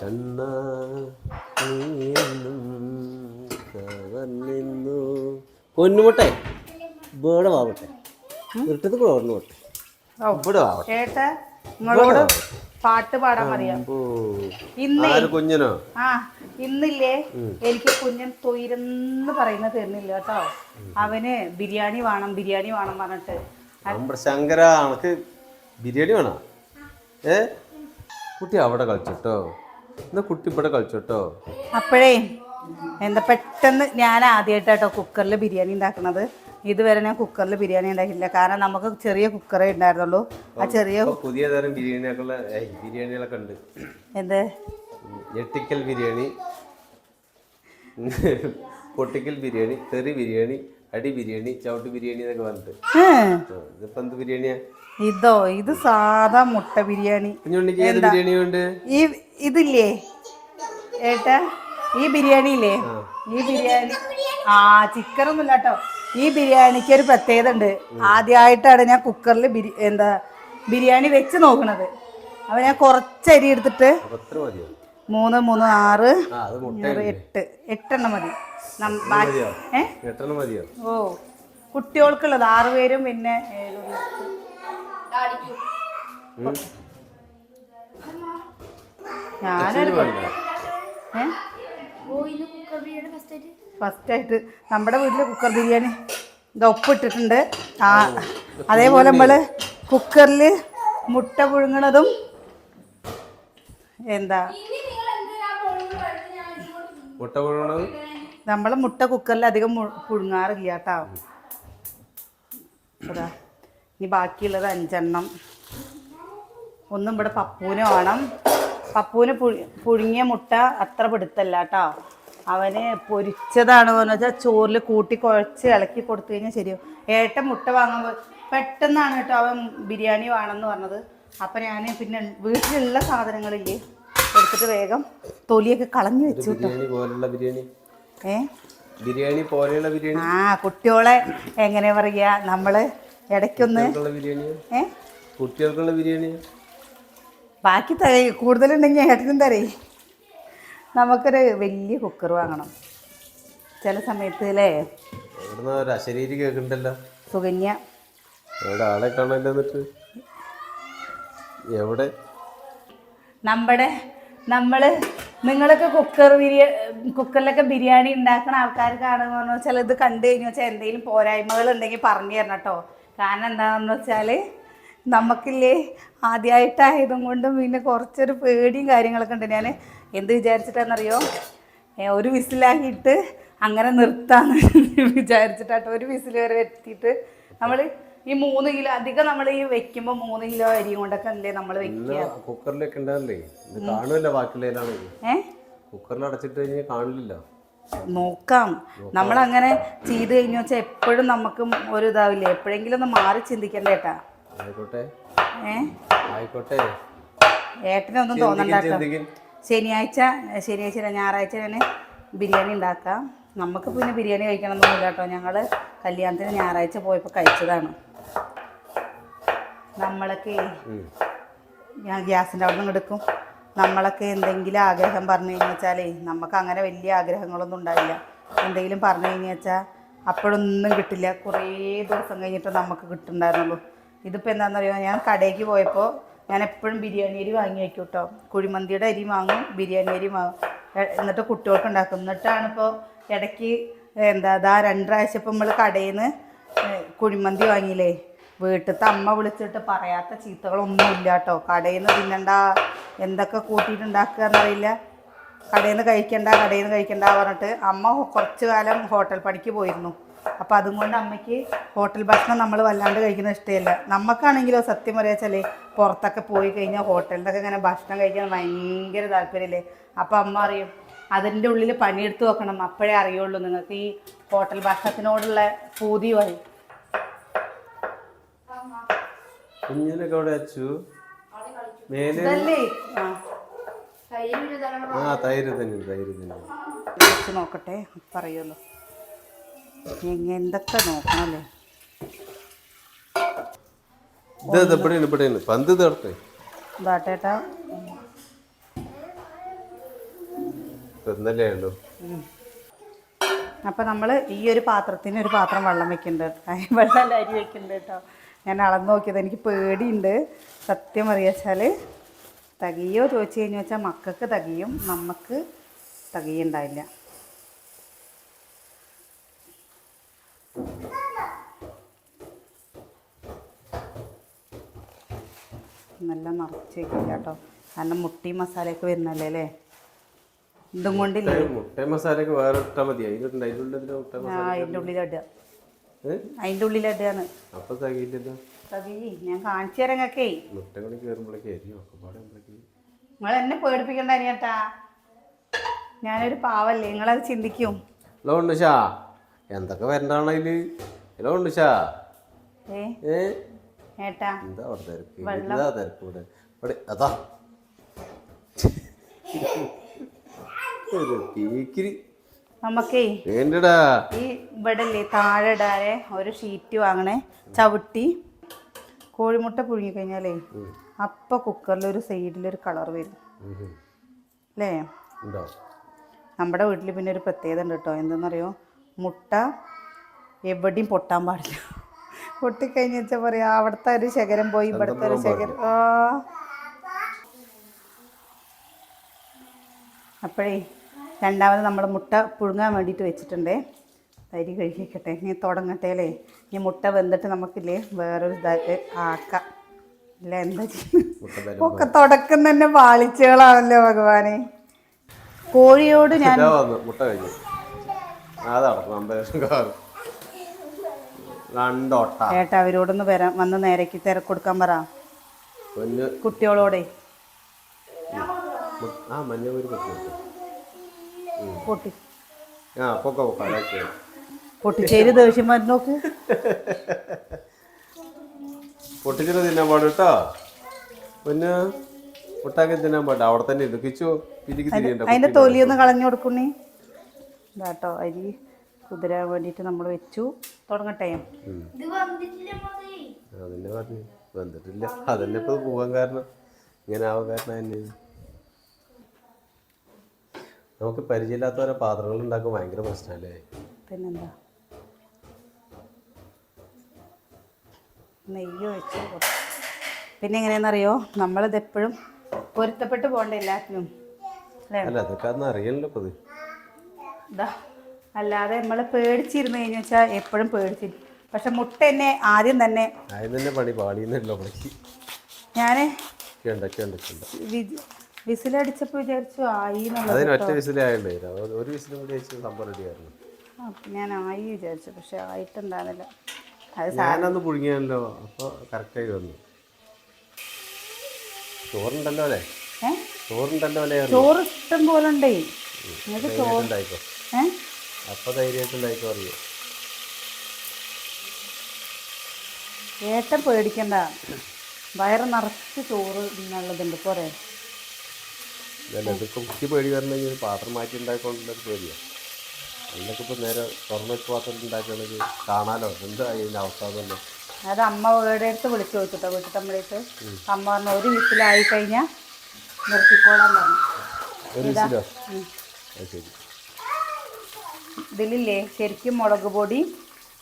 കണ്ണാ കവർന്നിന്നു പൊന്നുമുട്ടെ ഇവിടെ വാവട്ടെ ഇരുട്ടത്ത് കൂടെ ഓർന്നു പോട്ടെ. ഇവിടെ വാവട്ടെ ഏട്ടാ നിങ്ങളോട് പാട്ട്. പാടാൻ അറിയാം ഓ ഇന്നേ കുഞ്ഞനോ? ആ ഇന്നില്ലേ? എനിക്ക് കുഞ്ഞൻ തൊയിരെന്ന് പറയുന്ന തരുന്നില്ല കേട്ടോ. അവന് ബിരിയാണി വേണം ബിരിയാണി വേണം പറഞ്ഞിട്ട്. നമ്മുടെ ശങ്കര ബിരിയാണി വേണോ? ഏ? കുട്ടി അവിടെ കളിച്ചോട്ടോ? എന്നാ കുട്ടി ഇവിടെ കളിച്ചോട്ടോ? അപ്പോഴേ എന്താ പെട്ടെന്ന് ഞാൻ ആദ്യമായിട്ടോ കുക്കറിൽ ബിരിയാണി ഉണ്ടാക്കുന്നത് ഇതുവരെ ഞാൻ കുക്കറിൽ ബിരിയാണി ഉണ്ടാക്കിയില്ല കാരണം നമുക്ക് ചെറിയ കുക്കറേ ഉണ്ടായിരുന്നുള്ളൂ. ആ ചെറിയ പുതിയ തരം ബിരിയാണിയൊക്കെ ബിരിയാണികളൊക്കെ ഉണ്ട്. എന്ത്? ഞെട്ടിക്കൽ ബിരിയാണി. പൊട്ടിക്കൽ ബിരിയാണി തെറി ബിരിയാണി അടി ബിരിയാണി ചവിട്ട് ബിരിയാണി എന്നൊക്കെ പറഞ്ഞിട്ട്. ഇതിപ്പോ എന്ത് ബിരിയാണിയാ? ഇതോ ഇത് സാധാ മുട്ട ബിരിയാണി. കുഞ്ഞുണ്ണിക്ക് ഏത് ബിരിയാണി ഉണ്ട് ഈ ഇതില്ലേ? ഏട്ടാ ഈ ബിരിയാണി ഇല്ലേ ഈ ബിരിയാണി. ആ ചിക്കൻ ഒന്നുമില്ല കേട്ടോ ഈ ബിരിയാണിക്ക് ഒരു പ്രത്യേകത ഉണ്ട് ആദ്യമായിട്ടാണ് ഞാൻ കുക്കറിൽ ബിരി എന്താ ബിരിയാണി വെച്ച് നോക്കണത്. അപ്പൊ ഞാൻ കുറച്ച് അരി എടുത്തിട്ട് മൂന്ന് മൂന്ന് ആറ് എട്ട് എട്ടെണ്ണം മതി. ഓ കുട്ടികൾക്കുള്ളത് ആറുപേരും പിന്നെ. ഞാനൊരു ഫസ്റ്റ് ആയിട്ട് നമ്മുടെ വീട്ടിൽ കുക്കർ ബിരിയാണി ഇത് ഉപ്പിട്ടിട്ടുണ്ട്. ആ അതേപോലെ നമ്മൾ കുക്കറിൽ മുട്ട പുഴുങ്ങണതും എന്താ? മുട്ട പുഴുങ്ങണത് നമ്മൾ മുട്ട കുക്കറിൽ അധികം പുഴുങ്ങാറില്ല കേട്ടോ അതാ. ഇനി ബാക്കിയുള്ളത് അഞ്ചെണ്ണം. ഒന്നും ഇവിടെ പപ്പൂന് വേണം. പപ്പൂന് പുഴു പുഴുങ്ങിയ മുട്ട അത്ര പിടുത്തല്ല കേട്ടോ അവന് പൊരിച്ചതാണ് എന്ന് വെച്ചാൽ ചോറിൽ കൂട്ടി കുഴച്ച് ഇളക്കി കൊടുത്തു കഴിഞ്ഞാൽ ശരിയാവും. ഏട്ട മുട്ട വാങ്ങാൻ പെട്ടെന്നാണ് കേട്ടോ അവൻ ബിരിയാണി വേണമെന്ന് പറഞ്ഞത്. അപ്പം ഞാൻ പിന്നെ വീട്ടിലുള്ള സാധനങ്ങളില്ലേ എടുത്തിട്ട് വേഗം തൊലിയൊക്കെ കളഞ്ഞു വെച്ചു കേട്ടോ. ഏ? ബിരിയാണി പോലെയുള്ള ബിരിയാണി? ആ കുട്ടികളെ എങ്ങനെ പറയുക നമ്മൾ ഇടയ്ക്കൊന്ന് ഏ? കുട്ടികൾക്കുള്ള ബിരിയാണി? ബാക്കി തരേ കൂടുതലുണ്ടെങ്കിൽ ഏട്ടനും തരേ. നമുക്കൊരു വലിയ കുക്കർ വാങ്ങണം. ചില സമയത്ത് അല്ലേ അശരീരി കേൾക്കണ്ടല്ലോ. സുകന്യ. എവിടെ ആളെ കാണാനില്ല എന്നിട്ട്? എവിടെ? നമ്മുടെ നമ്മൾ നിങ്ങളൊക്കെ കുക്കർ ബിരിയാ കുക്കറിലൊക്കെ ബിരിയാണി ഉണ്ടാക്കുന്ന ആൾക്കാർ കാണുമെന്ന് വെച്ചാൽ ഇത് കണ്ടു കഴിഞ്ഞു വെച്ചാൽ എന്തെങ്കിലും പോരായ്മകൾ ഉണ്ടെങ്കിൽ പറഞ്ഞു തരണം കേട്ടോ. കാരണം എന്താണെന്ന് വെച്ചാൽ നമുക്കില്ലേ ആദ്യമായിട്ടായതും കൊണ്ടും പിന്നെ കുറച്ചൊരു പേടിയും കാര്യങ്ങളൊക്കെ ഉണ്ട്. ഞാൻ എന്ത് വിചാരിച്ചിട്ടാണെന്നറിയോ? ഒരു വിസിലാക്കിയിട്ട് അങ്ങനെ നിർത്താമെന്ന് വിചാരിച്ചിട്ടാട്ടോ ഒരു വിസിൽ വരെ എത്തിയിട്ട് നമ്മൾ ഈ മൂന്ന് കിലോ അധികം നമ്മൾ ഈ വെക്കുമ്പോൾ മൂന്ന് കിലോ അരി കൊണ്ടൊക്കെ അല്ലേ നമ്മൾ വെക്കുക? കുക്കറിലൊക്കെ ഉണ്ടാവില്ലേ ഇത് ബാക്കിയുള്ളതിലാണ് കുക്കറിൽ അടച്ചിട്ട് കഴിഞ്ഞാൽ കാണില്ല നോക്കാം. നമ്മളങ്ങനെ ചെയ്ത് കഴിഞ്ഞു വെച്ചാൽ എപ്പോഴും നമുക്ക് ഒരു ഇതാവില്ല? എപ്പോഴെങ്കിലും ഒന്ന് മാറി ചിന്തിക്കണ്ടേട്ടാ ഏട്ടാ? ആയിക്കോട്ടെ. ഏ? ആയിക്കോട്ടെ. ഏട്ടനൊന്നും തോന്നണ്ട ശനിയാഴ്ച ശനിയാഴ്ച അല്ല, ഞായറാഴ്ച ഞാൻ ബിരിയാണി ഉണ്ടാക്കാം. നമുക്ക് പിന്നെ ബിരിയാണി കഴിക്കണം എന്നൊന്നുമില്ല കേട്ടോ. ഞങ്ങൾ കല്യാണത്തിന് ഞായറാഴ്ച പോയപ്പോൾ കഴിച്ചതാണ്. നമ്മളൊക്കെ. ഞാൻ ഗ്യാസിന്റെ അവിടെ നിന്ന് എടുക്കും. നമ്മളൊക്കെ എന്തെങ്കിലും ആഗ്രഹം പറഞ്ഞു കഴിഞ്ഞു വെച്ചാലേ നമുക്ക് അങ്ങനെ വലിയ ആഗ്രഹങ്ങളൊന്നും ഉണ്ടാവില്ല. എന്തെങ്കിലും പറഞ്ഞു കഴിഞ്ഞു വെച്ചാൽ അപ്പോഴൊന്നും കിട്ടില്ല. കുറേ ദിവസം കഴിഞ്ഞിട്ട് നമുക്ക് കിട്ടുന്നുണ്ടായിരുന്നുള്ളൂ. ഇതിപ്പോൾ എന്താണെന്നറിയോ? ഞാൻ കടയ്ക്ക് പോയപ്പോൾ ഞാൻ എപ്പോഴും ബിരിയാണി അരി വാങ്ങി വയ്ക്കും കേട്ടോ കുഴിമന്തിയുടെ അരി വാങ്ങും ബിരിയാണി അരി വാങ്ങും. എന്നിട്ട് കുട്ടികൾക്ക് ഉണ്ടാക്കും. എന്നിട്ടാണ് ഇപ്പോൾ ഇടയ്ക്ക് എന്താ അതാ രണ്ടാഴ്ച ഇപ്പം നമ്മൾ കടയിൽ നിന്ന് കുഴിമന്തി വാങ്ങിയില്ലേ? വീട്ടിലത്തെ അമ്മ വിളിച്ചിട്ട് പറയാത്ത ചീത്തകളൊന്നും ഇല്ല കേട്ടോ കടയിൽ നിന്ന് തിന്നണ്ട എന്തൊക്കെ കൂട്ടിയിട്ടുണ്ടാക്കുക എന്നറിയില്ല കടയിൽ നിന്ന് കഴിക്കണ്ട കടയിൽ നിന്ന് കഴിക്കണ്ട പറഞ്ഞിട്ട് അമ്മ കുറച്ച് കാലം ഹോട്ടൽ പണിക്ക് പോയിരുന്നു. അപ്പം അതും കൊണ്ട് അമ്മയ്ക്ക് ഹോട്ടൽ ഭക്ഷണം നമ്മൾ വല്ലാണ്ട് കഴിക്കുന്നത് ഇഷ്ടമില്ല. നമുക്കാണെങ്കിലോ സത്യം പറയാച്ചാലേ പുറത്തൊക്കെ പോയി കഴിഞ്ഞാൽ ഹോട്ടലിലൊക്കെ ഇങ്ങനെ ഭക്ഷണം കഴിക്കാൻ ഭയങ്കര താല്പര്യമില്ലേ അപ്പം അമ്മ അറിയും അതിന്റെ ഉള്ളിൽ പണിയെടുത്ത് വെക്കണം. അപ്പോഴേ അറിയുള്ളൂ നിങ്ങൾക്ക് ഈ ഹോട്ടൽ ഭക്ഷണത്തിനോടുള്ള പൂതിയുമായി കുഞ്ഞിനൊക്കെ അവിടെ വെച്ചു. മേലെ ആ. ആ തൈര് തന്നെ തൈര് തന്നെ. വെച്ച് നോക്കട്ടെ പറയുമല്ലോ എങ്ങ- എന്തൊക്കെ നോക്കണല്ലേ ഇത് നമ്മൾ ഇവിടെയാണ് ഇവിടെയാണ് പന്ത് തേർത്ത് ബാട്ടേട്ടാ തിന്നല്ലേ ഉള്ളൂ. അപ്പം നമ്മൾ ഈ ഒരു പാത്രത്തിന് ഒരു പാത്രം വെള്ളം വെക്കുന്നുണ്ട്. വെള്ളം അരി വെക്കുന്നുണ്ട് കേട്ടോ. ഞാൻ അളന്ന് നോക്കിയത്. എനിക്ക് പേടിയുണ്ട്. സത്യം അറിയാച്ചാൽ തകിയോ ചോദിച്ചു കഴിഞ്ഞു വെച്ചാൽ മക്കൾക്ക് തകിയും നമുക്ക് തകിയുണ്ടാവില്ല നല്ല നിറച്ച് വെക്കില്ല കേട്ടോ കാരണം മുട്ടി മസാലയൊക്കെ വരുന്നല്ലേ അല്ലേ? ഇതും കൊണ്ടില്ലേ? മുട്ട മസാലയൊക്കെ വേറെ ഇട്ടാൽ മതി. അതിന്റെ ഏ? അതിന്റെ ഉള്ളിലിടുകയാണ് അപ്പൊ തകയില്ലല്ലോ. ഞാൻ കാണിച്ചു മുട്ട കൂടി കയറുമ്പോഴേക്ക് നിങ്ങൾ എന്നെ പേടിപ്പിക്കണ്ട അനിയേട്ടാ ഞാനൊരു പാവല്ലേ. നിങ്ങളത് ചിന്തിക്കും. ഹലോ ഉണ്ടുഷാ എന്തൊക്കെ വരണ്ടാണ് അതിൽ? ഹലോ ഉണ്ടുഷാ ഏ? ഏ? ഏട്ടാ. എന്താ അവിടെ തിരക്ക്? എന്താ തിരക്ക് ഇവിടെ? ഇവിടെ അതാ. ഒരു പീക്കിരി. നമുക്കേ ഈ ഇവിടെ ഇല്ലേ താഴെ ഇടാതെ ഒരു ഷീറ്റ് വാങ്ങണേ. ചവിട്ടി കോഴിമുട്ട പുഴുങ്ങി കഴിഞ്ഞാലേ അപ്പൊ കുക്കറിൽ ഒരു സൈഡിൽ ഒരു കളർ വരും. അല്ലേ നമ്മുടെ വീട്ടിൽ പിന്നെ ഒരു പ്രത്യേകത ഉണ്ട് കേട്ടോ എന്തെന്നറിയോ? മുട്ട എവിടെയും പൊട്ടാൻ പാടില്ല. പൊട്ടിക്കഴിഞ്ഞ വെച്ചാൽ പറയാ അവിടുത്തെ ഒരു ശകരം പോയി ഇവിടുത്തെ ഒരു ശകരം. ആ. അപ്പോഴേ രണ്ടാമത് നമ്മൾ മുട്ട പുഴുങ്ങാൻ വേണ്ടിയിട്ട് വെച്ചിട്ടുണ്ട്. അരി കഴുകിക്കട്ടെ. ഇനി തുടങ്ങട്ടെ അല്ലേ? ഇനി മുട്ട വെന്തിട്ട് നമുക്കില്ലേ വേറൊരു ഇതായിട്ട് ആക്കാം. ഇല്ല എന്താ ചെയ്യുന്നത്? ഒക്കെ തുടക്കം തന്നെ പാളിച്ചകളാണല്ലോ ഭഗവാനെ. കോഴിയോട് ഞാൻ മുട്ട കഴിഞ്ഞു. ഏട്ടാ അവരോടൊന്ന് വരാം. വന്ന് നേരേക്ക് തിരക്കൊടുക്കാൻ പറ. പൊന്ന് കുട്ടികളോടെ. ആ മഞ്ഞ പൊട്ടി. ആ പൊക്ക പൊക്ക പൊട്ടിച്ചേരി ദേഷ്യം വന്ന് നോക്ക്. പൊട്ടിച്ചിട്ട് തിന്നാൻ പാടും പിന്നെ പൊട്ടാക്കി തിന്നാൻ പാടില്ല. അവിടെ തന്നെ ഇടുക്കിച്ചു കിച്ചു പിരിക്ക് തിരിയണ്ട അതിന്റെ തൊലിയൊന്ന് കളഞ്ഞു കൊടുക്കുന്നേ ഇതാട്ടോ അരി കുതിരാൻ വേണ്ടിയിട്ട് നമ്മൾ വെച്ചു. തുടങ്ങട്ടെ. അതന്നെ പറഞ്ഞു വന്നിട്ടില്ല. അതന്നെ ഇപ്പൊ പോകാൻ കാരണം. ഇങ്ങനെ ആവാൻ കാരണം തന്നെ നമുക്ക് പരിചയമില്ലാത്ത ഓരോ പാത്രങ്ങൾ ഉണ്ടാക്കാൻ ഭയങ്കര പ്രശ്നമല്ലേ? പിന്നെന്താ? നെയ്യ് വെച്ച് പിന്നെ എങ്ങനെയാണെന്നറിയോ? നമ്മളിത് എപ്പോഴും പൊരുത്തപ്പെട്ട് പോകണ്ട എല്ലാത്തിനും. അല്ല? അതൊക്കെ അന്ന് ഇതാ. അല്ലാതെ നമ്മൾ പേടിച്ചിരുന്നു കഴിഞ്ഞു വെച്ചാൽ എപ്പോഴും പേടിച്ചിരുന്നു പക്ഷെ മുട്ട എന്നെ ആദ്യം തന്നെ ആദ്യം തന്നെ പണി പാടിയെന്നല്ലോ ഞാൻ ഉണ്ടാക്കിണ്ട വിസിലടിച്ചപ്പോൾ വിചാരിച്ചു ആയി അതിന് ഒറ്റ വിസിലായുണ്ടേ ഒരു വിസിൽ കൂടി വെച്ച് സംഭവം റെഡിയായിരുന്നു ഞാൻ ആയി വിചാരിച്ചു പക്ഷെ ആയിട്ടുണ്ടാകുന്നില്ല അത് സാധനം പുഴുങ്ങിയാണല്ലോ അപ്പോൾ കറക്റ്റായി വന്നു. ചോറുണ്ടല്ലോ അല്ലേ? ചോറുണ്ടല്ലോ അല്ലേ? ചോറ് ഇഷ്ടം പോലെ ഉണ്ടേ. നിങ്ങൾക്ക് ചോറ് ഉണ്ടായിക്കോ. ഏ? അപ്പൊ ധൈര്യമായിട്ട് ഉണ്ടായിക്കോ അറിയോ? ഏട്ടൻ പേടിക്കണ്ട. വയറ് നിറച്ച് ചോറ് എന്നുള്ളതുണ്ട് പോരെ. ഇതല്ല ഇതിപ്പോൾ കുട്ടി പേടി വരണമെങ്കിൽ പാത്രം മാറ്റി ഉണ്ടാക്കിക്കൊണ്ടുള്ളൊരു പേടിയാണ് അതിനൊക്കെ ഇപ്പോൾ നേരെ തുറന്നു വെച്ച് പാത്രം ഉണ്ടാക്കുകയാണെങ്കിൽ കാണാലോ എന്താ അതിന്റെ അവസ്ഥ എന്നല്ലോ അത് അമ്മ അടുത്ത് വിളിച്ചു ചോദിച്ചിട്ടോ വീട്ടിട്ടമ്മളേക്ക് അമ്മ പറഞ്ഞു ഒരു വിസിലായി കഴിഞ്ഞാൽ നിർത്തിക്കോളാൻ പറഞ്ഞു. ഇതിലില്ലേ ശരിക്കും മുളക് പൊടി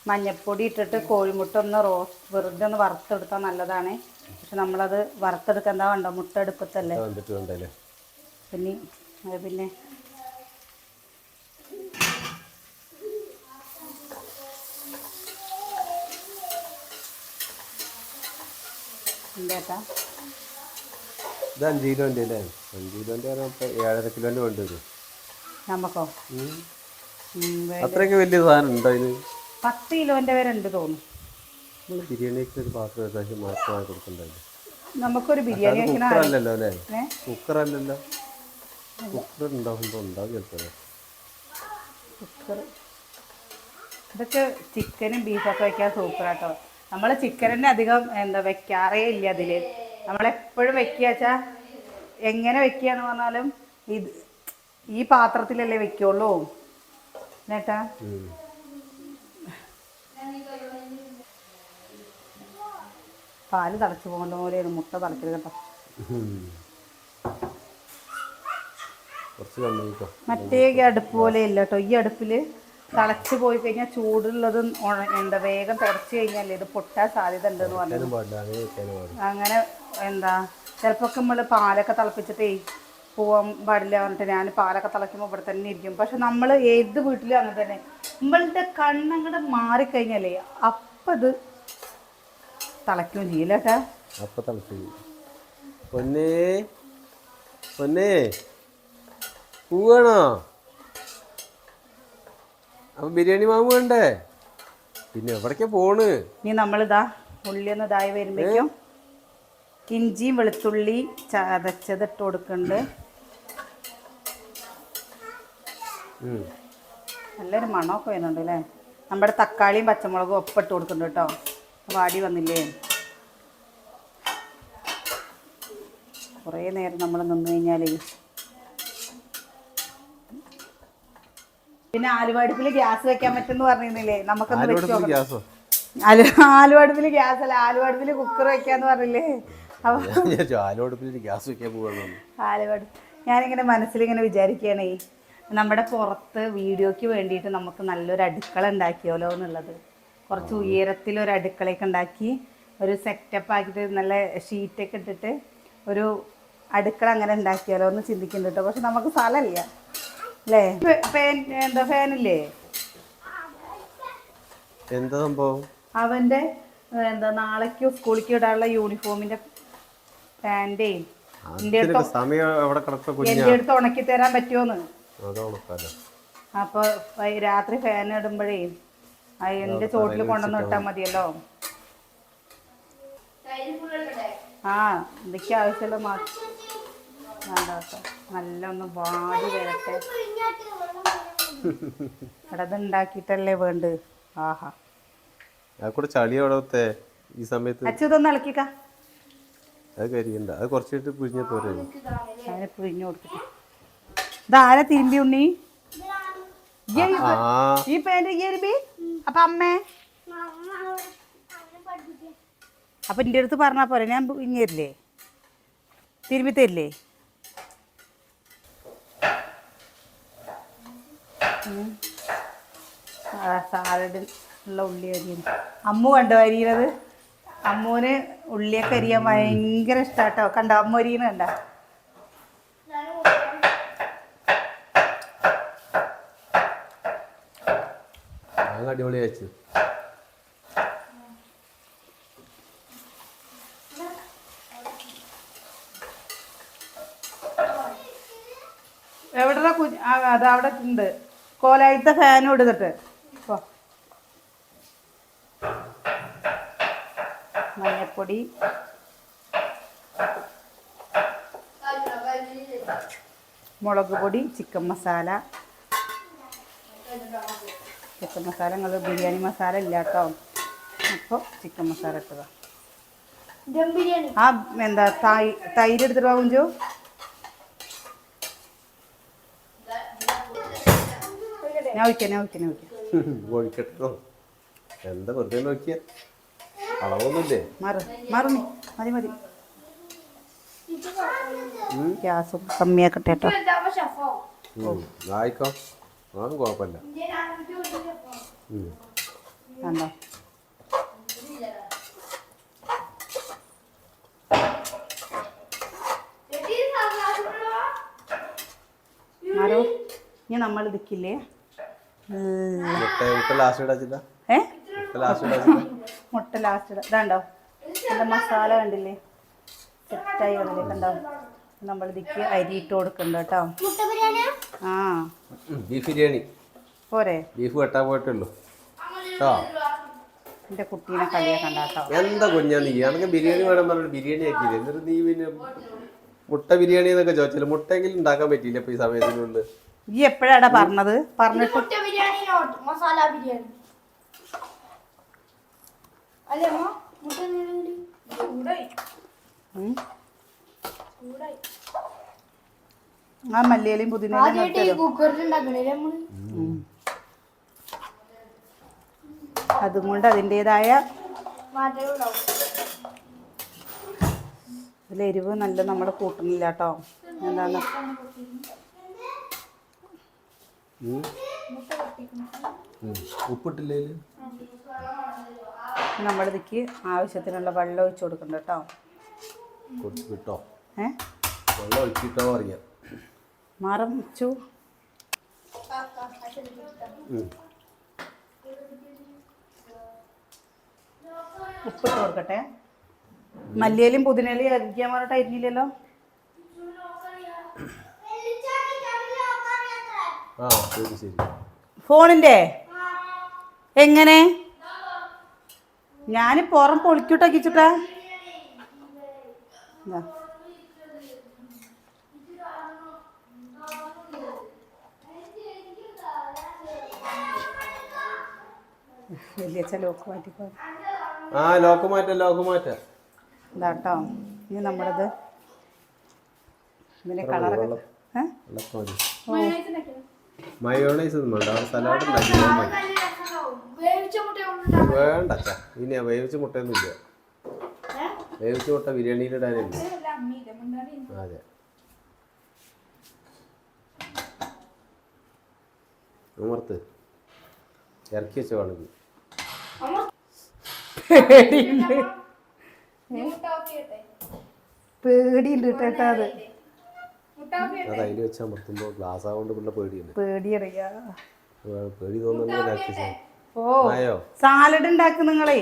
മഞ്ഞൾപ്പൊടി ഇട്ടിട്ട് കോഴിമുട്ട ഒന്ന് റോസ്റ്റ് വെറുതെ ഒന്ന് വറുത്തെടുത്താൽ നല്ലതാണ്. പക്ഷെ നമ്മളത് വറുത്തെടുക്കാൻ എന്താ വേണ്ട? മുട്ട എടുപ്പത്തല്ലേ പിന്നെ അത് പിന്നെ. എന്താ ഇത് അഞ്ച് കിലോന്റെ അല്ലേ? അഞ്ച് കിലോന്റെ ഏഴര കിലോന്റെ വേണ്ടി വരും. നമുക്കോ അത്രയൊക്കെ വലിയ സാധനം ഉണ്ടോ അതിന്? പത്ത് കിലോന്റെ വരെ ഉണ്ട് തോന്നുന്നു. ബിരിയാണിക്ക് ഒരു പാത്രം ഏകദേശം മാത്രമായി കൊടുക്കണ്ടായിരുന്നു നമുക്കൊരു ബിരിയാണി കുക്കറല്ലല്ലോ അല്ലേ? ഏ? കുക്കർ ഉണ്ടാകുമ്പോൾ ഉണ്ടാവും കുക്കർ ഇതൊക്കെ ചിക്കനും ബീഫൊക്കെ വെക്കാൻ സൂപ്പറാട്ടോ. നമ്മൾ ചിക്കൻ തന്നെ അധികം എന്താ വെക്കാറേ ഇല്ല അതിൽ നമ്മളെപ്പോഴും വെക്കുക വെച്ചാൽ എങ്ങനെ വെക്കുകയെന്ന് പറഞ്ഞാലും ഇത് ഈ പാത്രത്തിലല്ലേ വെക്കുള്ളൂ. നേട്ടാ പാൽ തളച്ചു പോകുന്ന പോലെയാണ് മുട്ട തിളക്കരുത് കേട്ടോ. മറ്റേ അടുപ്പ് പോലെ ഇല്ല കേട്ടോ ഈ അടുപ്പിൽ തിളച്ച് പോയി കഴിഞ്ഞാൽ ചൂടുള്ളത് എന്താ വേഗം തിളച്ച് കഴിഞ്ഞാൽ ഇത് പൊട്ടാൻ സാധ്യത ഉണ്ടെന്ന് പറഞ്ഞു അങ്ങനെ എന്താ ചിലപ്പോൾ നമ്മൾ പാലൊക്കെ തിളപ്പിച്ചിട്ടേ പോവാൻ പാടില്ല പറഞ്ഞിട്ട് ഞാൻ പാലൊക്കെ തിളയ്ക്കുമ്പോൾ ഇവിടെ തന്നെ ഇരിക്കും. പക്ഷെ നമ്മൾ ഏത് വീട്ടിലും അങ്ങനെ തന്നെ. നമ്മളുടെ കണ്ണങ്ങടെ മാറിക്കഴിഞ്ഞാലേ അപ്പം ഇത് തിളയ്ക്കുകയും ചെയ്യില്ല കേട്ടാ അപ്പം തിളച്ചു പൊന്നേ പൊന്നേ. പൂവാണോ? അപ്പം ബിരിയാണി മാവ് വേണ്ടേ? പിന്നെ എവിടേക്കാ പോണ്? ഇനി നമ്മളിതാ ഉള്ളി ഒന്ന് ഇതായി വരുമ്പോഴേക്കും ഇഞ്ചിയും വെളുത്തുള്ളി ചതച്ചത് ഇട്ട് കൊടുക്കുന്നുണ്ട്. നല്ലൊരു മണമൊക്കെ വരുന്നുണ്ട് അല്ലേ? നമ്മുടെ തക്കാളിയും പച്ചമുളകും ഒപ്പം ഇട്ട് കൊടുക്കുന്നുണ്ട് കേട്ടോ. വാടി വന്നില്ലേ? കുറേ നേരം നമ്മൾ നിന്ന് കഴിഞ്ഞാലേ പിന്നെ ആലുവാടുപ്പിൽ ഗ്യാസ് വെക്കാൻ പറ്റുമെന്ന് പറഞ്ഞിരുന്നില്ലേ? നമുക്കൊന്ന് വെച്ച് ഗ്യാസോ? ആലു ആലുവാടുപ്പിൽ ഗ്യാസ് അല്ല ആലുവാടുപ്പിൽ കുക്കർ വെക്കാന്ന് പറഞ്ഞില്ലേ? ഇങ്ങനെ ഗ്യാസ് വെക്കാൻ ആലുവാട് ഞാനിങ്ങനെ മനസ്സിലിങ്ങനെ വിചാരിക്കുകയാണേ നമ്മുടെ പുറത്ത് വീഡിയോയ്ക്ക് വേണ്ടിയിട്ട് നമുക്ക് നല്ലൊരു അടുക്കള ഉണ്ടാക്കിയാലോ എന്നുള്ളത്. കുറച്ച് ഉയരത്തിൽ ഒരു അടുക്കളയൊക്കെ ഉണ്ടാക്കി ഒരു സെറ്റപ്പ് ആക്കിയിട്ട് നല്ല ഷീറ്റൊക്കെ ഇട്ടിട്ട് ഒരു അടുക്കള അങ്ങനെ ഉണ്ടാക്കിയാലോ എന്ന് ചിന്തിക്കുന്നുണ്ട്. പക്ഷെ നമുക്ക് സ്ഥലമില്ല. അല്ലേ? ഫാൻ എന്താ ഫാനില്ലേ? എന്താ സംഭവം? അവന്റെ എന്താ നാളേക്ക് സ്കൂളിലേക്ക് ഇടാനുള്ള യൂണിഫോമിന്റെ പാന്റേയും എന്റെ അടുത്ത് ഉണക്കി തരാൻ പറ്റുമോന്ന് അപ്പൊ രാത്രി ഫാൻ ഇടുമ്പോഴേ അതിന്റെ ചോട്ടിൽ കൊണ്ടുവന്ന് ഇട്ടാ മതിയല്ലോ. ആ എന്തൊക്കെ ആവശ്യമുള്ള മാറ്റം വേണ്ട നല്ല ഒന്ന് വാടി വരട്ടെ. ഇവിടെ ഉണ്ടാക്കിയിട്ടല്ലേ വേണ്ട ആഹാ. ഞാൻ കൂടെ ചളി എവിടത്തെ ഈ സമയത്ത് അച്ഛതൊന്ന് ഇളക്കിക്ക. അത് കരിയണ്ട. അത് കുറച്ചിട്ട് പുഴിഞ്ഞ പോരെ. അതിനെ പിഴിഞ്ഞു കൊടുത്തിട്ട്. ഇതാരെ തിരുമ്പി ഉണ്ണി? ഈ ആ പേ- ഈ പേന്റ് തിരുമ്പി അപ്പൊ അമ്മേ? അപ്പൊ എന്റെ അടുത്ത് പറഞ്ഞാ പോരെ. ഞാൻ ഇങ്ങേരില്ലേ തിരുമ്പി തരില്ലേ? ഉം. ആ സാലഡ് ഉള്ള ഉള്ളി അരിയും. അമ്മു കണ്ടോ അരിയണത് അമ്മുവിന് ഉള്ളിയൊക്കെ അരിയാൻ ഭയങ്കര ഇഷ്ടാട്ടോ. കണ്ടോ? അമ്മ അരിയണ കണ്ട? അടിപൊളി വെച്ചു എവിടെ അത് അവിടെ ഉണ്ട്. കോലായിട്ട ഫാൻ എടുത്തിട്ട് പോ. മഞ്ഞപ്പൊടി. മുളക് പൊടി ചിക്കൻ മസാല ചിക്കൻ മസാല നിങ്ങൾ ബിരിയാണി മസാല ഇല്ല കേട്ടോ അപ്പോൾ ചിക്കൻ മസാല ഇട്ടതാ ആ എന്താ തൈ തൈര് എടുത്തിട്ട് ഞാൻ ഒഴിക്കാം ഞാൻ ഒഴിക്കാം ഞാൻ ഒഴിക്കാം. ഒഴിക്കട്ടോ. എന്താ വെറുതെ നോക്കിയ അളവൊന്നുമില്ലേ? മാറ് മാറു നീ മതി മതി. ഗ്യാസും കമ്മിയാക്കട്ടെ കേട്ടോ. ആയിക്കോ കുഴപ്പമില്ല. കണ്ടോ? മാറോ? ഇനി നമ്മൾ ഇതിക്കില്ലേ മുട്ട മുട്ട ലാസ്റ്റ് ഇടാച്ചില്ല ഏ? മുട്ട ലാസ്റ്റ് ഇടാച്ചില്ല മുട്ട ലാസ്റ്റ് ഇതാണ്ടോ നല്ല മസാല കണ്ടില്ലേ? സെറ്റായി വന്നില്ലേ കണ്ടോ? നമ്മൾ ഇതിക്ക് അരി ഇട്ട് കൊടുക്കണ്ട കേട്ടോ. മുട്ട ബിരിയാണി ആ. ബീഫ് ബിരിയാണി. പോരെ. ബീഫ് വെട്ടാൻ പോയിട്ടുള്ളൂ. കേട്ടോ? എന്റെ കുട്ടീനെ കളിയാക്കണ്ട കേട്ടോ. എന്താ കുഞ്ഞാ നീ? ബിരിയാണി വേണം പറഞ്ഞിട്ട് ബിരിയാണി ആക്കിയില്ലേ? എന്നിട്ട് നീ പിന്നെ മുട്ട ബിരിയാണി എന്നൊക്കെ ചോദിച്ചില്ല മുട്ടെങ്കിലും ഉണ്ടാക്കാൻ പറ്റിയില്ല ഇപ്പൊ ഈ സമയത്തിനുള്ളിൽ ഈ എപ്പോഴാടാ പറഞ്ഞത്? പറഞ്ഞിട്ട് മസാല ബിരിയാണി. അല്ലേ ആ മല്ലിയിലും പുതിനയിലും അതും കൊണ്ട് അതിന്റെതായ അതിലെരിവ് എരിവ് നല്ല നമ്മൾ കൂട്ടുന്നില്ല കേട്ടോ എന്താണ്? ഉം. മുട്ട പൊട്ടിക്കണം ഉം. ഉപ്പിട്ടില്ലേൽ നമ്മളിതിക്ക് ആവശ്യത്തിനുള്ള വെള്ളം ഒഴിച്ചു കൊടുക്കണ്ട കേട്ടോ. കുറച്ച് കിട്ടോ ഏ? വെള്ളം ഒഴിച്ചിട്ടോ അറിയാം മറച്ചു. ഉപ്പിട്ട് കൊടുക്കട്ടെ. മല്ലിയിലും പുതിനയിലും അരിക്കാൻ പറഞ്ഞിട്ട് അരിഞ്ഞില്ലല്ലോ? ആ ശരി ശരി. ഫോണിന്റെ? എങ്ങനെ? ഞാൻ പുറം പൊളിക്കൂട്ടാക്കിച്ചിട്ടാ. വലിയ ലോക്ക് മാറ്റിക്കോ. ആ ലോക്ക് മാറ്റ ലോക്ക് മാറ്റാം. ഇതാട്ടോ ഇനി നമ്മളത് ഇതിന്റെ കളറൊക്കെ ഓ. മയോണൈസ്? ഒന്നും വേണ്ട. സലാഡ് മതി. വേണ്ട അച്ഛാ. ഇനി വേവിച്ച മുട്ടയൊന്നും ഇല്ല. ഏ? വേവിച്ച മുട്ട മുണ്ടാടി. അതെ. അമർത്ത്. ഇറക്കി വെച്ച വേണമെങ്കിൽ പേടിയുണ്ട്. പേടിയുണ്ട് കേട്ടോ അത്? അത് അതിൽ വെച്ച് അമർത്തുമ്പോൾ ഗ്ലാസ് ആവുകൊണ്ട് പിള്ള പേടിയുണ്ട് പേടിയറിയാ. പേടി ഇറക്കി വെച്ചാ. ഓ സാലഡ് ഉണ്ടാക്കും നിങ്ങളെ?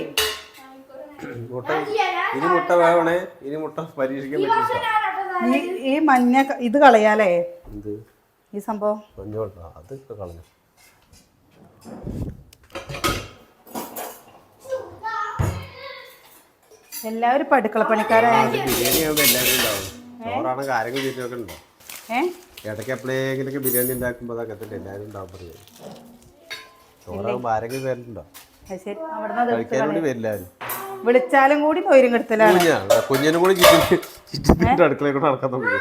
മുട്ട ഇനി മുട്ട വേവണേ? ഇനി മുട്ട പരീക്ഷിക്കാൻ പറ്റില്ല. ഈ മഞ്ഞ ഇത് കളയാലേ? എന്ത്? ഈ സംഭവം? മഞ്ഞോട്ട അത് ഇപ്പൊ കളഞ്ഞു. എല്ലാവരും അടുക്കള പണിക്കാരായ അത് ബിരിയാണി ആകുമ്പോൾ എല്ലാവരും ഉണ്ടാവും. ചോറാണ് കാര്യങ്ങൾ ബിരിയാണി ഉണ്ടോ ഏ ഇടയ്ക്ക് എപ്പോഴെങ്കിലൊക്കെ ബിരിയാണി ഉണ്ടാക്കുമ്പോൾ അതൊക്കെ എല്ലാവരും ഉണ്ടാവും പറയും. ചോറാകുമ്പോൾ ആരെങ്കിലും പേരുണ്ടോ അത് ശരി. അവിടുന്ന് അത് എടുത്ത് കഴിക്കാൻ വേണ്ടി വരില്ല ആരും. വിളിച്ചാലും കൂടി തൊയിലും കെടുത്തലാണ്. കുഞ്ഞാ കുഞ്ഞിനും കൂടി അടുക്കളയിൽ കൂടെ നടക്കാൻ തുടങ്ങി.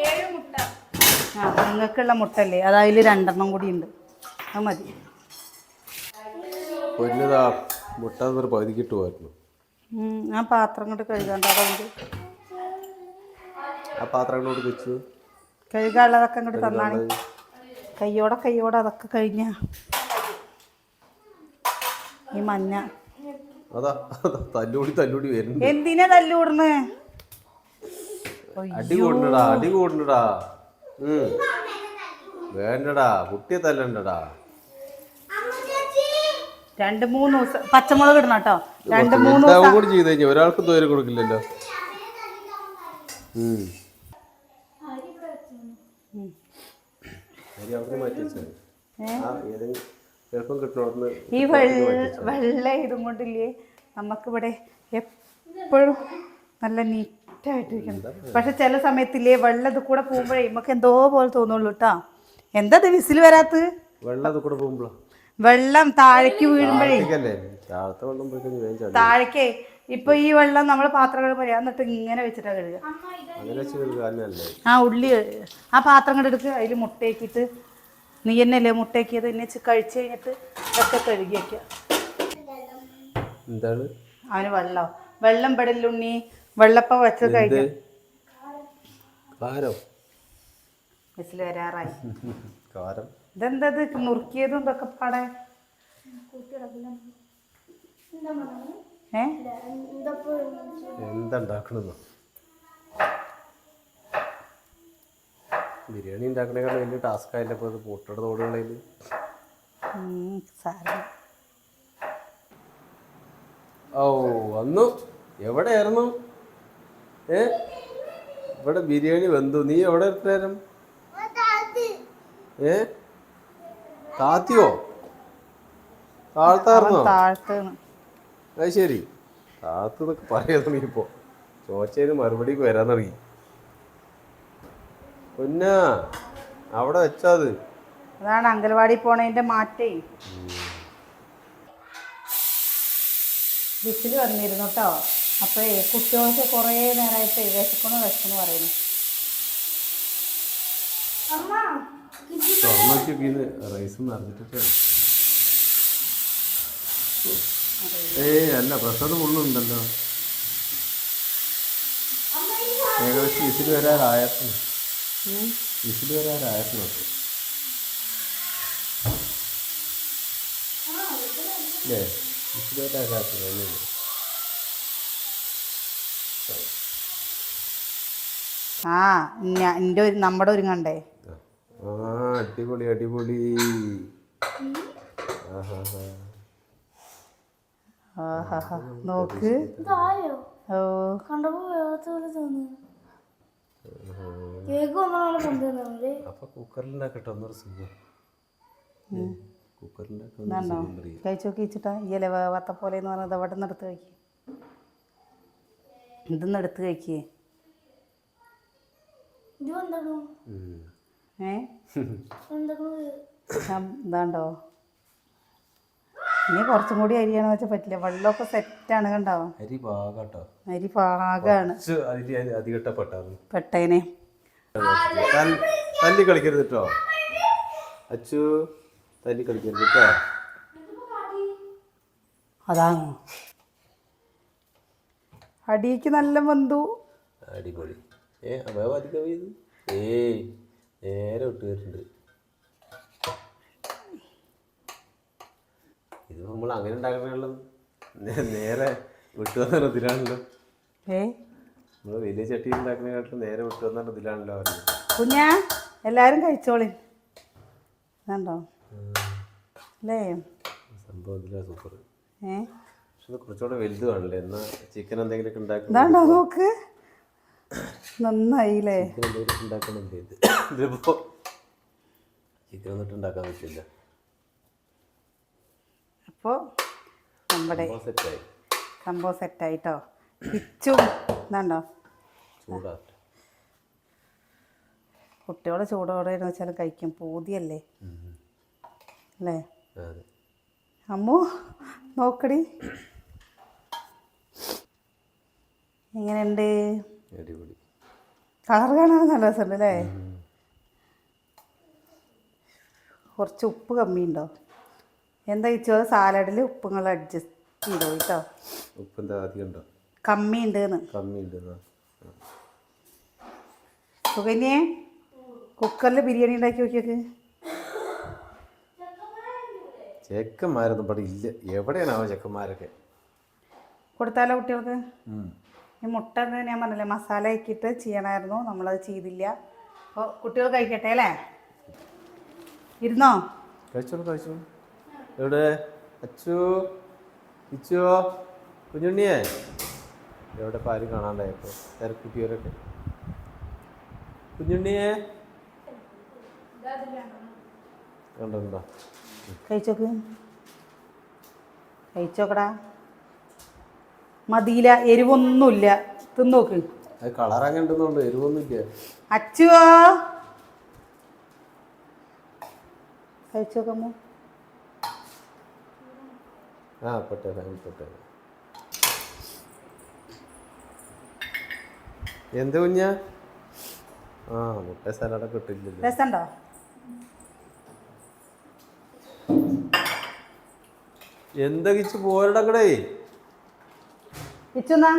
ഏഴ് മുട്ട. ആ നിങ്ങൾക്കുള്ള മുട്ടല്ലേ? അത് അതിൽ രണ്ടെണ്ണം കൂടി ഉണ്ട്. അത് മതി. പൊന്നതാ മുട്ട എന്നൊരു പകുതിക്ക് ഇട്ടുമായിരുന്നു ആ പാത്രം കൊണ്ട് കഴുകാണ്ട് അതുകൊണ്ട് ആ പാത്രം വെച്ചു? കഴുകാനുള്ളതൊക്കെ അങ്ങോട്ട് തന്നാണ് കയ്യോടെ കയ്യോടെ അതൊക്കെ കഴിഞ്ഞ. ഈ മഞ്ഞ. അതാ തല്ലൂടി വരുന്നുണ്ട്. എന്തിനാ തല്ലൂടുന്ന് അടി കൂടണ്ടടാ അടി കൂടണ്ടടാ വേണ്ടടാ കുട്ടിയെ തല്ലണ്ടടാ. രണ്ട് മൂന്ന് ദിവസം പച്ചമുളക് ഇടണം കേട്ടോ. രണ്ട് മൂന്ന് ദിവസം കൂടി ചെയ്ത് കഴിഞ്ഞാൽ ഒരാൾക്ക് തോരം കൊടുക്കില്ലല്ലോ ഉം. അരി അവിടെ മാറ്റി വെച്ചാൽ ആ ഏതെങ്കിലും എളുപ്പം കിട്ടണോന്ന് ഈ വെള്ള വെള്ള ഇതും കൊണ്ടില്ലേ? നമുക്കിവിടെ എപ്പോഴും നല്ല നീറ്റായിട്ട് നീറ്റായിട്ടിരിക്കണം പക്ഷെ ചില സമയത്തില്ലേ വെള്ളം ഇത് കൂടെ പോകുമ്പോഴേ നമുക്ക് എന്തോ പോലെ തോന്നുള്ളൂ കേട്ടോ എന്താ ഇത് വിസിൽ വരാത്ത വെള്ളം അത് കൂടെ പോകുമ്പോഴോ? വെള്ളം താഴേക്ക് വീഴുമ്പോഴേ. താഴേക്കേ. ഇപ്പൊ ഈ വെള്ളം നമ്മൾ പാത്രം കഴുകുമ്പോൾ എന്നിട്ട് ഇങ്ങനെ വെച്ചിട്ടാ കഴുകുക ആ ഉള്ളി ആ പാത്രം എടുക്കുക അതിൽ മുട്ടയാക്കിയിട്ട് നീ എന്നല്ലേ മുട്ടയാക്കിയത്? എന്നെ കഴിച്ചു കഴിച്ച് കഴിഞ്ഞിട്ട് ഒക്കെ കഴുകി വെക്കാം. എന്താണ്? അവന് വെള്ളം. വെള്ളം പെടലുണ്ണി വെള്ളപ്പ വെച്ച് കഴിക്കും കഴിഞ്ഞു കാരം. വരാറായി. ഇതെന്തത്? ഇതെന്താ ഇത് നുറുക്കിയതും ഇതൊക്കെ പാടെ. ഏ? എന്താ ഉണ്ടാക്കണെന്നോ ബിരിയാണി ഉണ്ടാക്കണേക്കാൾ വലിയ ടാസ്ക് ആയില്ല ഇപ്പോൾ മുട്ടയുടെ തോടുകളിൽ? ഓ വന്നു. എവിടെയായിരുന്നു? ഏ? ഇവിടെ ബിരിയാണി വെന്തു. നീ എവിടെ ഇട്ടേരം ഏ? താത്തിയോ? താഴ്ത്താർന്നോ താഴ്ത്തേന്ന് അത് ശരി. താത്ത് എന്നൊക്കെ പറയാൻ തുടങ്ങിയപ്പോ. ചോച്ചയിൽ മറുപടിക്ക് വരാൻ തുടങ്ങി. പൊന്നാ അവിടെ വെച്ചാ അത്. അതാണ് അംഗൻവാടി പോണതിന്റെ മാറ്റേ. വിസിൽ വന്നിരുന്നു കേട്ടോ അപ്പോഴേ കുട്ടികൾക്ക് കുറേ നേരമായിട്ട് വിശക്കണു വിശക്കണു പറയുന്നു. റൈസ് നിറഞ്ഞിട്ടൊക്കെ ഏയ് അല്ല പ്രസാദ് ഫുള്ളുണ്ടല്ലോ ഏകദേശം ഇസിൽ വരാറായിരുന്നു ഇസിൽ വരാറായിരുന്നു അല്ലേ ഇസിൽ വരാറായിരുന്നു ഒന്നുമില്ല ആ എന്റെ നമ്മുടെ ഒരുങ്ങണ്ടേ? ആ അടിപൊളി അടിപൊളി. ആഹാ ഹാ ആഹാ നോക്ക്. ഇതായോ? ഓ. കണ്ടപ്പോ അപ്പൊ കുക്കറിലുണ്ടാക്കട്ടെ ഒന്നൊരു സുഖം കഴിച്ചു ഈ ഇല വത്ത പോലെ എന്ന് പറഞ്ഞത് അവിടെ നിന്ന് എടുത്ത് കഴിക്കുക ഇതൊന്നും എടുത്ത് കഴിക്കേ. ഏ? എന്താണ്ടോ ഇനി കുറച്ചും കൂടി അരിയാന്ന് വെച്ചാൽ പറ്റില്ല. വെള്ളമൊക്കെ സെറ്റാണ് കണ്ടോ? അരി പാകാട്ടോ. അരി പാകാണ്. പെട്ടേനെ. തല്ലി കളിക്കരുത് കേട്ടോ അച്ചു തല്ലി കളിക്കരുത് കേട്ടോ അതാണ് അടിക്ക് നല്ല ബന്ധു. അടിപൊളി. ഏ വേവ് അധികം ഏ ഏയ് നേരെ വിട്ട് വരുന്നുണ്ട് ഇത് നമ്മൾ അങ്ങനെ ഉണ്ടാക്കണല്ലോ നേരെ വിട്ടു വന്ന ഇതിലാണല്ലോ. ഏ? നമ്മൾ വലിയ ചട്ടി ഉണ്ടാക്കുന്നതിനാട്ടിലും നേരെ വിട്ടു വന്ന ഇതിലാണല്ലോ അവർ കുഞ്ഞാ എല്ലാവരും കഴിച്ചോളി. കണ്ടോ അല്ലേ സംഭവം ഇതിലാണ് സൂപ്പർ ഏ? പക്ഷെ കുറച്ചുകൂടെ വലുത് കാണില്ലേ എന്നാൽ ചിക്കൻ എന്തെങ്കിലുമൊക്കെ ഉണ്ടാക്കണം ഇതാണ്ടോ നോക്ക്? നന്നായില്ലേ? ചിക്കൻ എന്തെങ്കിലുമൊക്കെ ഉണ്ടാക്കണമെന്നില്ല ഇത്? ഇതിപ്പോൾ ചിക്കൻ ഒന്നിട്ട് ഉണ്ടാക്കാൻ പറ്റില്ല. അപ്പോൾ നമ്മുടെ സംഭവം സെറ്റായി. സംഭവം സെറ്റായിട്ടോ പിച്ചും ഇതാണ്ടോ? കുട്ടികളെ ചൂടോടെ എന്ന് വെച്ചാൽ കഴിക്കും. പൂതിയല്ലേ? അല്ലേ? അമ്മു നോക്കടി. എങ്ങനെയുണ്ട്? കളർ കാണാൻ നല്ല രസമുണ്ട് അല്ലേ? കുറച്ച് ഉപ്പ് കമ്മിയുണ്ടോ? എന്താ വെച്ചോ സാലഡിൽ ഉപ്പ് നിങ്ങൾ അഡ്ജസ്റ്റ് ചെയ്തോ കേട്ടോ. ഉപ്പ് എന്താ അധികം ഉണ്ടോ? കമ്മി ഉണ്ടെന്ന് കമ്മി ഉണ്ടെന്നാ സുകന്യെ കുക്കറിൽ ബിരിയാണി ഉണ്ടാക്കി നോക്കിയൊക്കെ. ചെക്കന്മാരൊന്നും ഇവിടെ ഇല്ല. എവിടെയാണാവോ ചെക്കന്മാരൊക്കെ? കൊടുത്താലോ കുട്ടികൾക്ക്? ഈ മുട്ട ഞാൻ പറഞ്ഞില്ലേ മസാല ആക്കിയിട്ട് ചെയ്യണമായിരുന്നു. നമ്മളത് ചെയ്തില്ല. അപ്പോൾ കുട്ടികൾ കഴിക്കട്ടെ അല്ലേ? ഇരുന്നോ? കഴിച്ചോളൂ കഴിച്ചോളൂ. എവിടെ? അച്ചു ഇച്ചുവോ കുഞ്ഞുണ്ണിയെ? എവിടെ ഇപ്പം ആരും കാണാണ്ടായപ്പോ തിരക്കുട്ടിയവരൊക്കെ. കുഞ്ഞുണ്ണിയെ? കണ്ടോ കഴിച്ചോക്ക്. കഴിച്ചോക്കടാ. മതിയില എരിവൊന്നുമില്ല. തിന്നോക്ക്. അത് കളർ അങ്ങനെ ഉണ്ടെന്നുണ്ട് എരിവൊന്നുമില്ല. അച്ചുവോ? കഴിച്ചോക്കമ്മോ ആ പൊട്ടേല പൊട്ടേല എന്ത് കുഞ്ഞാ? ആ മുട്ട സലാഡൊക്കെ ഇട്ടില്ലല്ലോ രസമുണ്ടോ? എന്താ കിച്ച് പോരടക്കടേ ഇച്ചുന്നാ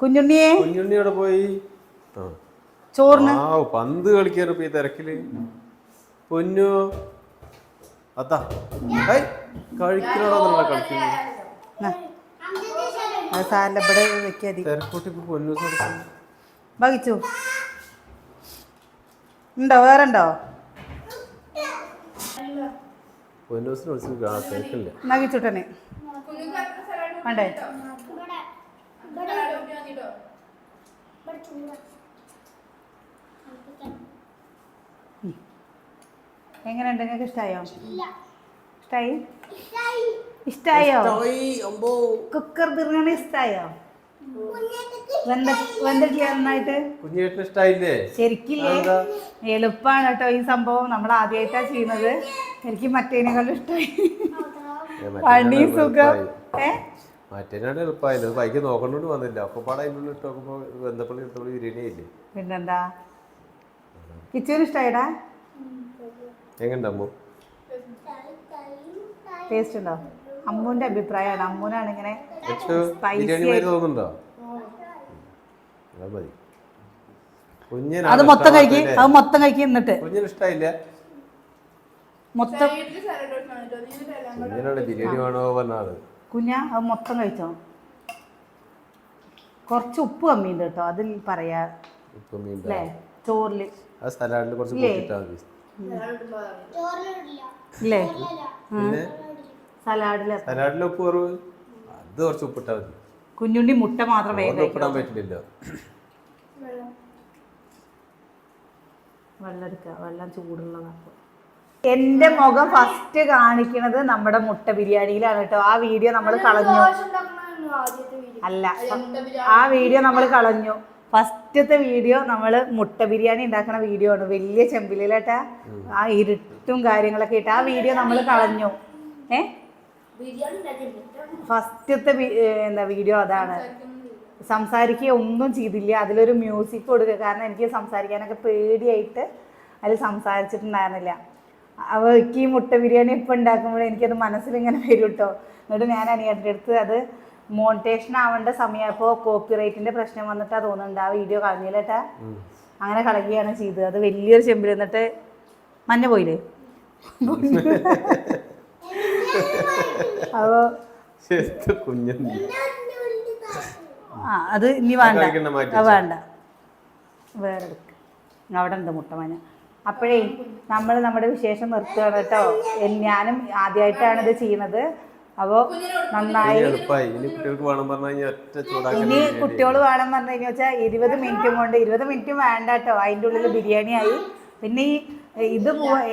കുഞ്ഞുണ്ണിയെ? കുഞ്ഞുണ്ണി അവിടെ പോയി? ചോറിന്. ആ പന്ത് കളിക്കാറിപ്പോ ഈ തിരക്കിൽ. പൊന്നു? അതാ. ഏയ് കഴിക്കണോടാ കളിക്കുന്നത് ന്നാ. അത് സാറിന്റെ ഇവിടെ വെക്കാതി തിരക്കൂട്ടി ഇപ്പൊ പൊന്നു വഹിച്ചു. ഉണ്ടോ? വേറെ ഉണ്ടോ പൊന്നൂസിന് തിരക്കില്ല എന്നാ കിച്ചുട്ടനെ. വേണ്ടേ? എങ്ങനെയുണ്ട്? നിങ്ങൾക്ക് ഇഷ്ടായോ? ഇഷ്ടായി? ഇഷ്ടായോ. കുക്കർ ബിരിയാണി ഇഷ്ടായോ? നന്നായിട്ട്? കുഞ്ഞേട്ടന് ഇഷ്ടായില്ലേ? ശരിക്കില്ലേ? എളുപ്പമാണ് കേട്ടോ ഈ സംഭവം. നമ്മൾ ആദ്യമായിട്ടാ ചെയ്യുന്നത്. എനിക്ക് മറ്റേനേക്കാളും ഇഷ്ടമായി പണി സുഖം. ഏ? മറ്റേനാണ് എളുപ്പമായില്ല അത് ബൈക്ക് നോക്കണ്ടോണ്ട് വന്നില്ല. അപ്പൊ പാടെ അതിന്റെ ഉള്ളിൽ ഇട്ട് ബന്ധപ്പള്ളി ബിരിയാണി ഇല്ലേ പിന്നെന്താ? കിച്ചൻ ഇഷ്ടമായിടാ എങ്ങനെ അമ്മു? ടേസ്റ്റ് ഉണ്ടോ? അമ്മുവിന്റെ അഭിപ്രായമാണ്. അമ്മൂനാണ് ഇങ്ങനെ തോന്നുന്നുണ്ടോ? അത് മതി. അത് മൊത്തം കഴിക്ക്? അത് മൊത്തം കഴിക്ക് എന്നിട്ട്. കുഞ്ഞിന് ഇഷ്ടായില്ല? മൊത്തം കുഞ്ഞിനാണ് ബിരിയാണി വേണോ പറഞ്ഞാൽ കുഞ്ഞ അത് മൊത്തം കഴിച്ചോ? കുറച്ച് ഉപ്പ് കമ്മിയുണ്ട് കേട്ടോ. അതിൽ പറയാ ചോറിൽ. സലാഡിൽ കുറച്ച് ഇല്ലേ? പിന്നെ? സലാഡിൽ ഉപ്പ് കുറവ്? അത് കുറച്ച് ഉപ്പിട്ടാൽ മതി. കുഞ്ഞുണ്ണി മുട്ട മാത്രം വേഗം ഉപ്പിടാൻ പറ്റില്ലല്ലോ. വെള്ളം എടുക്കുക വെള്ളം ചൂടുള്ളതാക്കുക എന്റെ മുഖം ഫസ്റ്റ് കാണിക്കണത് നമ്മുടെ മുട്ട ബിരിയാണിയിലാണ് കേട്ടോ. ആ വീഡിയോ നമ്മൾ കളഞ്ഞു. അല്ല ആ വീഡിയോ നമ്മൾ കളഞ്ഞു. ഫസ്റ്റത്തെ വീഡിയോ നമ്മൾ മുട്ട ബിരിയാണി ഉണ്ടാക്കുന്ന വീഡിയോ ആണ്. വലിയ ചെമ്പിലേട്ടാ ആ ഇരുട്ടും കാര്യങ്ങളൊക്കെ ഇട്ട് ആ വീഡിയോ നമ്മൾ കളഞ്ഞു. ഏ? ഫസ്റ്റത്തെ എന്താ വീഡിയോ അതാണ്. സംസാരിക്കുക ഒന്നും ചെയ്തില്ല. അതിലൊരു മ്യൂസിക് കൊടുക്കുക. കാരണം എനിക്ക് സംസാരിക്കാനൊക്കെ പേടിയായിട്ട് അതിൽ സംസാരിച്ചിട്ടുണ്ടായിരുന്നില്ല. അവർക്ക് ഈ മുട്ട ബിരിയാണി ഇപ്പം ഉണ്ടാക്കുമ്പോൾ എനിക്കത് മനസ്സിലിങ്ങനെ വരും കേട്ടോ എന്നിട്ട് ഞാൻ അനിയന്റെ അടുത്ത് അത് മോണിറ്റേഷൻ ആവേണ്ട സമയപ്പോ കോപ്പി റൈറ്റിന്റെ പ്രശ്നം വന്നിട്ടാ തോന്നുന്നുണ്ട്. ആ വീഡിയോ കളഞ്ഞില്ലേട്ടാ. അങ്ങനെ കളയുകയാണ് ചെയ്തത്. അത് വലിയൊരു ചെമ്പിൽ എന്നിട്ട് മഞ്ഞ പോയില്ലേ? കുഞ്ഞുണ്ട് ആ അത് ഇനി വേണ്ട. വേണ്ട. വേറെ അവിടെ ഉണ്ട് മുട്ടമഞ്ഞ. അപ്പോഴേ നമ്മൾ നമ്മുടെ വിശേഷം നിർത്തുകയാണ് കേട്ടോ. ഞാനും ആദ്യമായിട്ടാണ് ഇത് ചെയ്യുന്നത്. അപ്പോൾ നന്നായി. ഇനി കുട്ടികൾ വേണം പറഞ്ഞു കഴിഞ്ഞാൽ വെച്ചാൽ ഇരുപത് മിനിറ്റും കൊണ്ട് ഇരുപത് മിനിറ്റും വേണ്ട കേട്ടോ. അതിന്റെ ഉള്ളിൽ ബിരിയാണി ആയി പിന്നെ ഈ ഇത്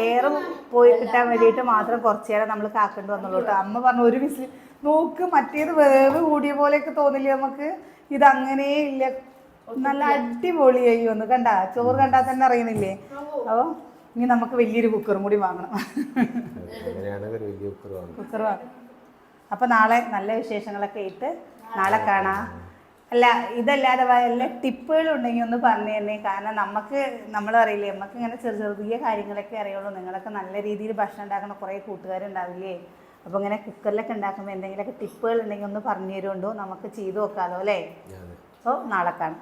ഏറെ പോയി കിട്ടാൻ വേണ്ടിയിട്ട് മാത്രം കുറച്ചു നേരം നമ്മൾ കാക്കേണ്ടി വന്നുള്ളൂ കേട്ടോ. അമ്മ പറഞ്ഞു ഒരു വിസിൽ. നോക്ക് മറ്റേത് വേവ് കൂടിയ പോലെയൊക്കെ തോന്നില്ല നമുക്ക്? ഇത് അങ്ങനെ ഇല്ല. നല്ല അടിപൊളിയായി വന്നു. കണ്ട? ചോറ് കണ്ടാൽ തന്നെ അറിയുന്നില്ലേ? അപ്പോൾ ഇനി നമുക്ക് വലിയൊരു കുക്കറും കൂടി വാങ്ങണം. കുക്കർ വാങ്ങും കുക്കർ വാങ്ങും അപ്പോൾ നാളെ നല്ല വിശേഷങ്ങളൊക്കെ ഇട്ട് നാളെ കാണാം. അല്ല ഇതല്ലാതെ വല്ല ടിപ്പുകൾ ഉണ്ടെങ്കിൽ ഒന്ന് പറഞ്ഞു തന്നെ കാരണം നമുക്ക് നമ്മൾ അറിയില്ലേ നമുക്ക് ഇങ്ങനെ ചെറു ചെറിയ കാര്യങ്ങളൊക്കെ അറിയുള്ളൂ. നിങ്ങളൊക്കെ നല്ല രീതിയിൽ ഭക്ഷണം ഉണ്ടാക്കുന്ന കുറേ കൂട്ടുകാരുണ്ടാവില്ലേ? അപ്പോൾ ഇങ്ങനെ കുക്കറിലൊക്കെ ഉണ്ടാക്കുമ്പോൾ എന്തെങ്കിലുമൊക്കെ ടിപ്പുകൾ ഉണ്ടെങ്കിൽ ഒന്ന് പറഞ്ഞു തരുമുണ്ടോ നമുക്ക് ചെയ്തു നോക്കാമല്ലോ അല്ലേ? അപ്പോൾ നാളെ കാണാം.